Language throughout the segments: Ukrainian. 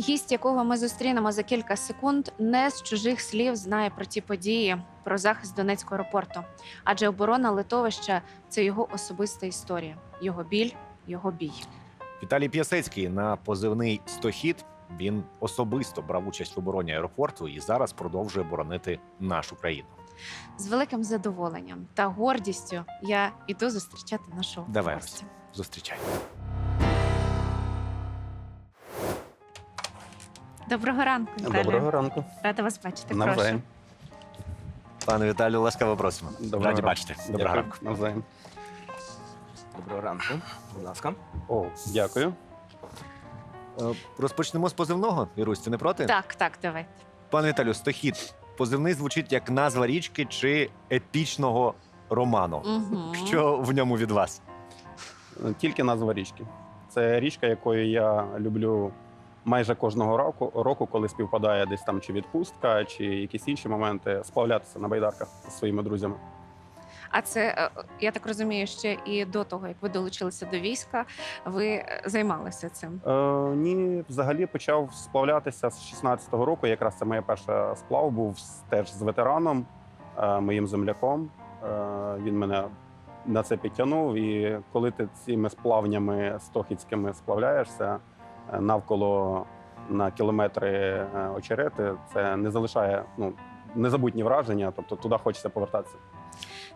Гість, якого ми зустрінемо за кілька секунд, не з чужих слів знає про ті події, про захист Донецького аеропорту. Адже оборона литовища це його особиста історія, його біль, його бій. Віталій П'ясецький на позивний «Стохід». Він особисто брав участь в обороні аеропорту і зараз продовжує боронити нашу країну. З великим задоволенням та гордістю я іду зустрічати нашого Давай, гостя. Зустрічай. Доброго ранку, Віталію. Доброго ранку. Рада вас бачити. Прошу. Навзаєм. Пане Віталію, ласкаво просимо. Доброго Раді ранку. бачити. Доброго ранку. Навзаєм. Доброго ранку, будь ласка. О, дякую. Е, Розпочнемо з позивного. Ірусь, ти не проти? Так, так, давайте. Пане Віталію, «Стохід». Позивний звучить як назва річки чи епічного роману. Угу. Що в ньому від вас? Тільки назва річки. Це річка, якою я люблю майже кожного року, року, коли співпадає десь там чи відпустка, чи якісь інші моменти, сплавлятися на байдарках зі своїми друзями. А це е, я так розумію, ще і до того, як ви долучилися до війська, ви е, займалися цим. Е, ні, взагалі почав сплавлятися з 16-го року. Якраз це моя перша сплав був теж з ветераном, е, моїм земляком. Е, він мене на це підтягнув. І коли ти цими сплавнями стохідськими сплавляєшся навколо на кілометри е, очерети, це не залишає ну, незабутні враження. Тобто туди хочеться повертатися.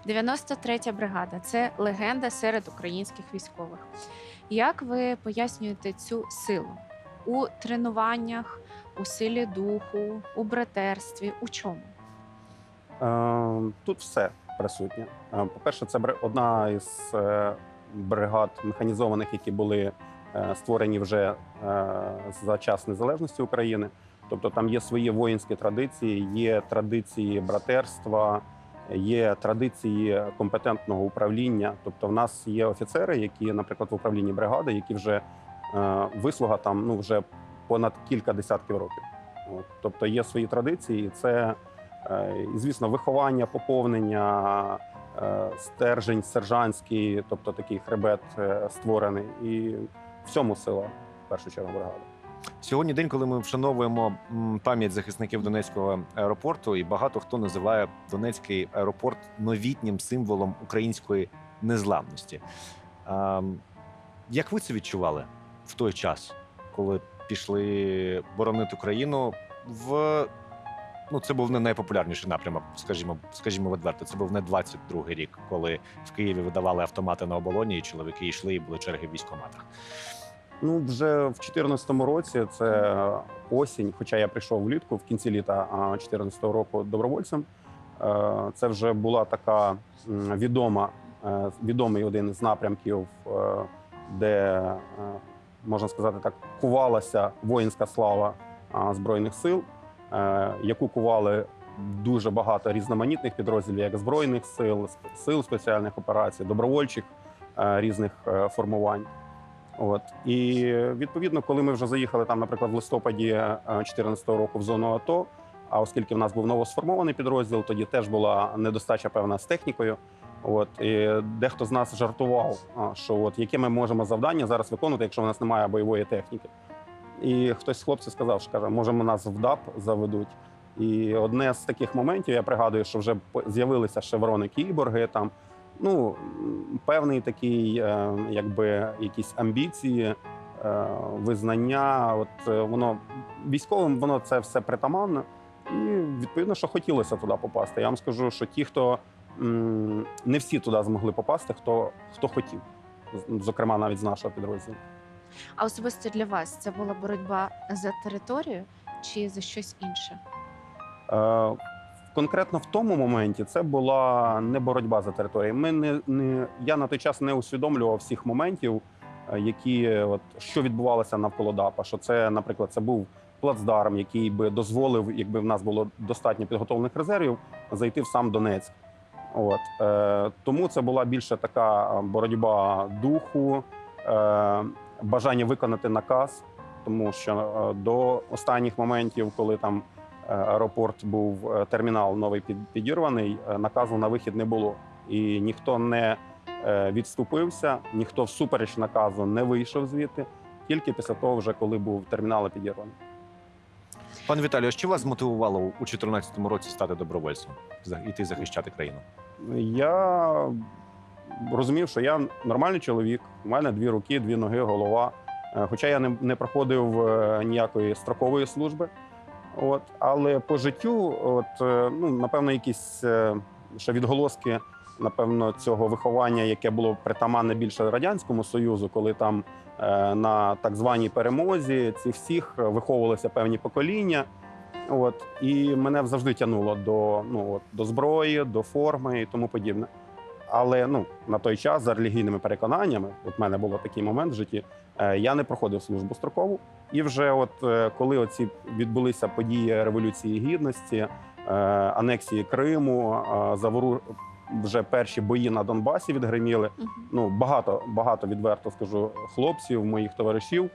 93-я бригада це легенда серед українських військових. Як ви пояснюєте цю силу у тренуваннях, у силі духу, у братерстві? У чому? Е, Тут все присутнє. Е, По-перше, це одна із бригад механізованих, які були створені вже е, за час незалежності України. Тобто там є свої воїнські традиції, є традиції братерства, є традиції компетентного управління. Тобто, в нас є офіцери, які, наприклад, в управлінні бригади, які вже е, вислуга там ну вже понад кілька десятків років. Тобто є свої традиції, і це Е, звісно, виховання, поповнення, е, стержень сержантський, тобто такий хребет е, створений. І в цьому сила в першу чергу бригади. Сьогодні день, коли ми вшановуємо пам'ять захисників Донецького аеропорту, і багато хто називає Донецький аеропорт новітнім символом української незламності. Як ви це відчували в той час, коли пішли боронити Україну в ну, це був не найпопулярніший напрямок, скажімо, скажімо відверто. Це був не 22-й рік, коли в Києві видавали автомати на оболоні, і чоловіки йшли і були черги в військкоматах. Ну, вже в 2014 році це осінь, хоча я прийшов влітку в кінці літа 2014 року добровольцем. Е, Це вже була така відома, е, відомий один з напрямків, е, де можна сказати так, кувалася воїнська слава збройних сил, яку кували дуже багато різноманітних підрозділів, як збройних сил, сил спеціальних операцій, добровольчих е, різних е, формувань. От і відповідно, коли ми вже заїхали там, наприклад, в листопаді 2014 року в зону АТО. А оскільки в нас був новосформований підрозділ, тоді теж була недостача певна з технікою. От і дехто з нас жартував, що от яке ми можемо завдання зараз виконувати, якщо в нас немає бойової техніки. І хтось з хлопців сказав, що каже, може, нас в ДАП заведуть. І одне з таких моментів, я пригадую, що вже з'явилися шеврони Кільборги там. Ну, певний такий, е, якби якісь амбіції, е, визнання. От е, воно військовим воно це все притаманно. І відповідно, що хотілося туди попасти. Я вам скажу, що ті, хто не всі туди змогли попасти, хто, хто хотів, зокрема навіть з нашого підрозділу. А особисто для вас це була боротьба за територію чи за щось інше? Е, Конкретно в тому моменті це була не боротьба за територію. Ми не, не я на той час не усвідомлював всіх моментів, е, які от що відбувалося навколо ДАПа. Що це, наприклад, це був плацдарм, який би дозволив, якби в нас було достатньо підготовлених резервів, зайти в сам Донецьк. От е, тому це була більше така боротьба духу, е, бажання виконати наказ, тому що е, до останніх моментів, коли там е, аеропорт був е, термінал новий підірваний, наказу на вихід не було. І ніхто не відступився, ніхто всупереч наказу не вийшов звідти, тільки після того, вже коли був термінал підірваний. Пане Віталію, що вас змотивувало у 2014 році стати добровольцем За- іти захищати країну? Я розумів, що я нормальний чоловік, у мене дві руки, дві ноги, голова. Е, Хоча я не, не проходив е, ніякої строкової служби. От, але по життю, от, е, ну, напевно, якісь ще відголоски, напевно, цього виховання, яке було притаманне більше Радянському Союзу, коли там на так званій перемозі ці всіх виховувалися певні покоління. От, і мене завжди тягнуло до, ну, от, до зброї, до форми і тому подібне. Але ну, на той час, за релігійними переконаннями, от в мене був такий момент в житті, е, я не проходив службу строкову. І вже от е, коли оці відбулися події Революції Гідності, е, анексії Криму, завору... вже перші бої на Донбасі відгриміли. Мгм. Ну, багато, багато відверто скажу, хлопців, моїх товаришів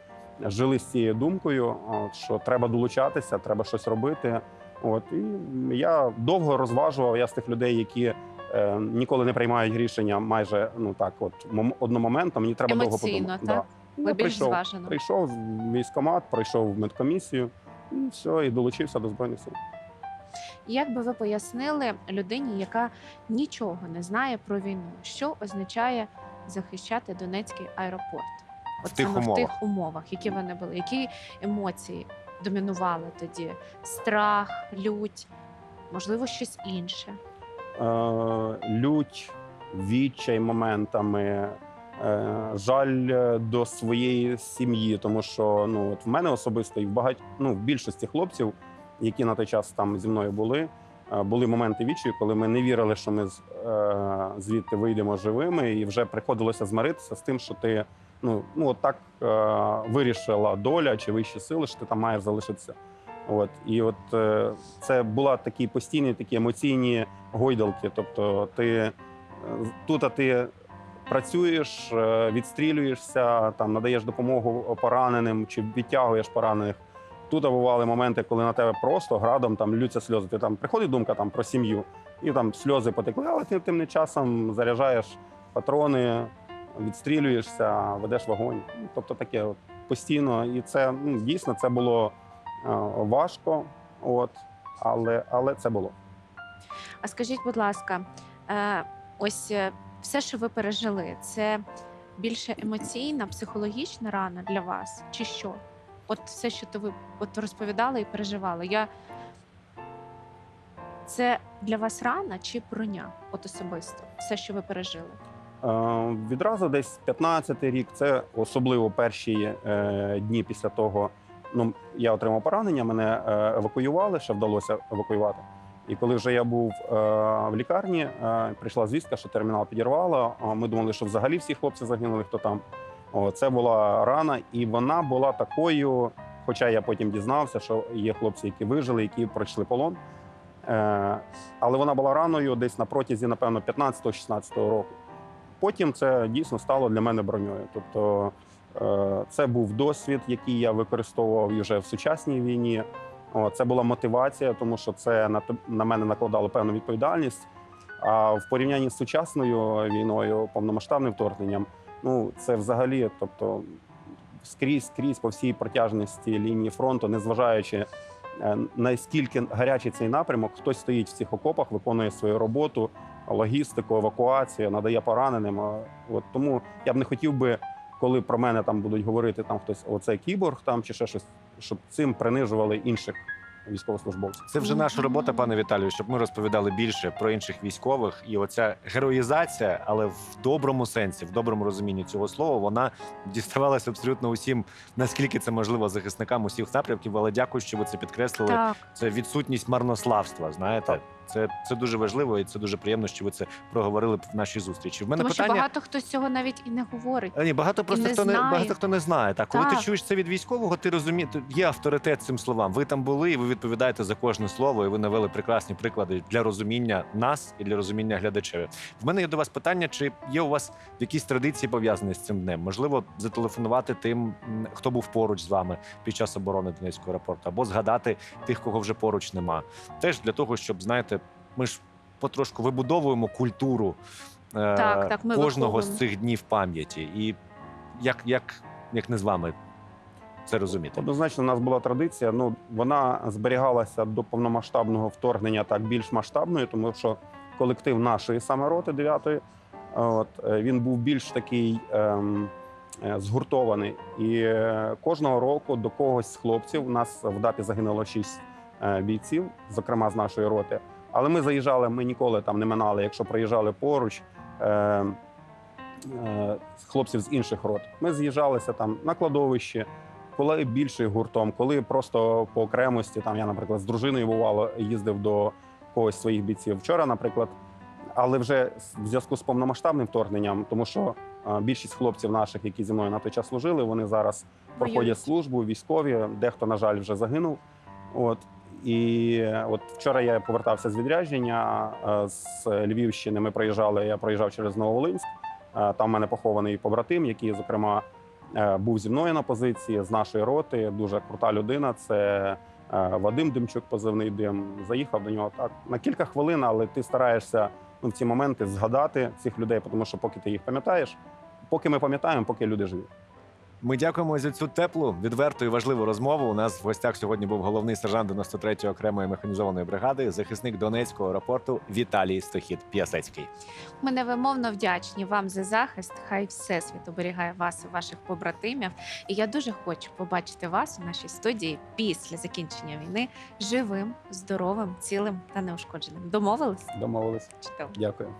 жили з цією думкою, що треба долучатися, треба щось робити. От і я довго розважував. Я з тих людей, які е, ніколи не приймають рішення майже ну так, от мом- одномоментно. Мені треба довго Емоційно, подумати. так? Да. Ви більш прийшов, зважено. прийшов в військкомат, пройшов в медкомісію, і все, і долучився до збройних сил. Як би ви пояснили людині, яка нічого не знає про війну, що означає захищати Донецький аеропорт? В тих саме в умовах. тих умовах, які вони були, які емоції домінували тоді? Страх, лють, можливо, щось інше. Е, лють, відчай моментами, е, жаль е, до своєї сім'ї. Тому що ну от в мене особисто і в багать, ну, в більшості хлопців, які на той час там зі мною були, були моменти відчаю, коли ми не вірили, що ми звідти вийдемо живими, і вже приходилося змиритися з тим, що ти. Ну, ну от так е, вирішила доля чи вищі сили, що ти там маєш залишитися. От і от е, це була такі постійні такі емоційні гойдалки. Тобто, ти е, тут ти працюєш, е, відстрілюєшся, там надаєш допомогу пораненим чи відтягуєш поранених. Тут бували моменти, коли на тебе просто градом там лються сльози. Ти там приходить думка там про сім'ю, і там сльози потекли, але ти тим не часом заряджаєш патрони, відстрілюєшся, ведеш вогонь. Ну, Тобто таке от постійно. І це ну, дійсно це було важко, от, але, але це було. А скажіть, будь ласка, е, ось е, все, що ви пережили, це більше емоційна, психологічна рана для вас, чи що? От все, що то ви от розповідали і переживали. Я... Це для вас рана чи броня? От особисто, все, що ви пережили. Е, Відразу десь 15-й рік, це особливо перші е, дні після того. Ну, я отримав поранення, мене е, евакуювали, ще вдалося евакуювати. І коли вже я був е, в лікарні, е, прийшла звістка, що термінал підірвало. Ми думали, що взагалі всі хлопці загинули, хто там. О, це була рана, і вона була такою. Хоча я потім дізнався, що є хлопці, які вижили, які пройшли полон. Е, але вона була раною десь на протязі, напевно, 15-16 року. Потім це дійсно стало для мене броньою. Тобто це був досвід, який я використовував вже в сучасній війні. Це була мотивація, тому що це на мене накладало певну відповідальність. А в порівнянні з сучасною війною, повномасштабним вторгненням, ну це взагалі, тобто скрізь, скрізь по всій протяжності лінії фронту, незважаючи е, наскільки гарячий цей напрямок, хтось стоїть в цих окопах, виконує свою роботу, логістику, евакуацію, надає пораненим. От тому я б не хотів би, коли про мене там будуть говорити там хтось, оце кіборг там чи ще щось, щоб цим принижували інших військовослужбовців. Це вже наша робота, пане Віталію, щоб ми розповідали більше про інших військових. І оця героїзація, але в доброму сенсі, в доброму розумінні цього слова, вона діставалася абсолютно усім, наскільки це можливо захисникам усіх напрямків. Але дякую, що ви це підкреслили. Так, Це відсутність марнославства. Знаєте, Так. Це, це дуже важливо, і це дуже приємно, що ви це проговорили в нашій зустрічі. В мене тому що багато хто з цього навіть і не говорить. Ні, багато просто не хто не багато хто не знає. Так, коли ти чуєш це від військового, ти розумієш, є авторитет цим словам. Ви там були, і ви відповідаєте за кожне слово, і ви навели прекрасні приклади для розуміння нас і для розуміння глядачів. В мене є до вас питання: чи є у вас якісь традиції пов'язані з цим днем? Можливо, зателефонувати тим, хто був поруч з вами під час оборони Донецького аеропорту, або згадати тих, кого вже поруч нема. Теж для того, щоб знаєте, ми ж потрошку вибудовуємо культуру е, Так, так, ми кожного виховуємо. з цих днів пам'яті. І як, як, як не з вами це розуміти? Однозначно, у нас була традиція. Ну вона зберігалася до повномасштабного вторгнення так більш масштабною, тому що колектив нашої саме роти 9-ї, от е, він був більш такий ем, е, згуртований. І е, кожного року до когось з хлопців у нас в ДАПі загинуло шість бійців, зокрема з нашої роти. Але ми заїжджали, ми ніколи там не минали, якщо проїжджали поруч. Е, е, хлопців з інших рот. Ми з'їжджалися там на кладовище, коли більший гуртом, коли просто по окремості. Там я, наприклад, з дружиною бувало їздив до когось своїх бійців. Вчора, наприклад, але вже в зв'язку з повномасштабним вторгненням, тому що е, більшість хлопців наших, які зі мною на той час служили, вони зараз проходять службу, військові. Дехто, на жаль, вже загинув. От і е, от вчора я повертався з відрядження е, з Львівщини. Ми проїжджали. Я проїжджав через Нововолинськ. Е, Там в мене похований побратим, який, зокрема, був зі мною на позиції з нашої роти. Дуже крута людина. Це Вадим Демчук, позивний дим. Заїхав до нього так на кілька хвилин, але ти стараєшся ну, в ці моменти згадати цих людей, тому що поки ти їх пам'ятаєш, поки ми пам'ятаємо, поки люди живі. Ми дякуємо за цю теплу, відверту і важливу розмову. У нас в гостях сьогодні був головний сержант 93-ї окремої механізованої бригади, захисник Донецького аеропорту Віталій Стохід П'ясецький. Ми невимовно вдячні вам за захист. Хай всесвіт оберігає вас і ваших побратимів. І я дуже хочу побачити вас у нашій студії після закінчення війни живим, здоровим, цілим та неушкодженим. Домовились? Домовились. Чудово. Дякую.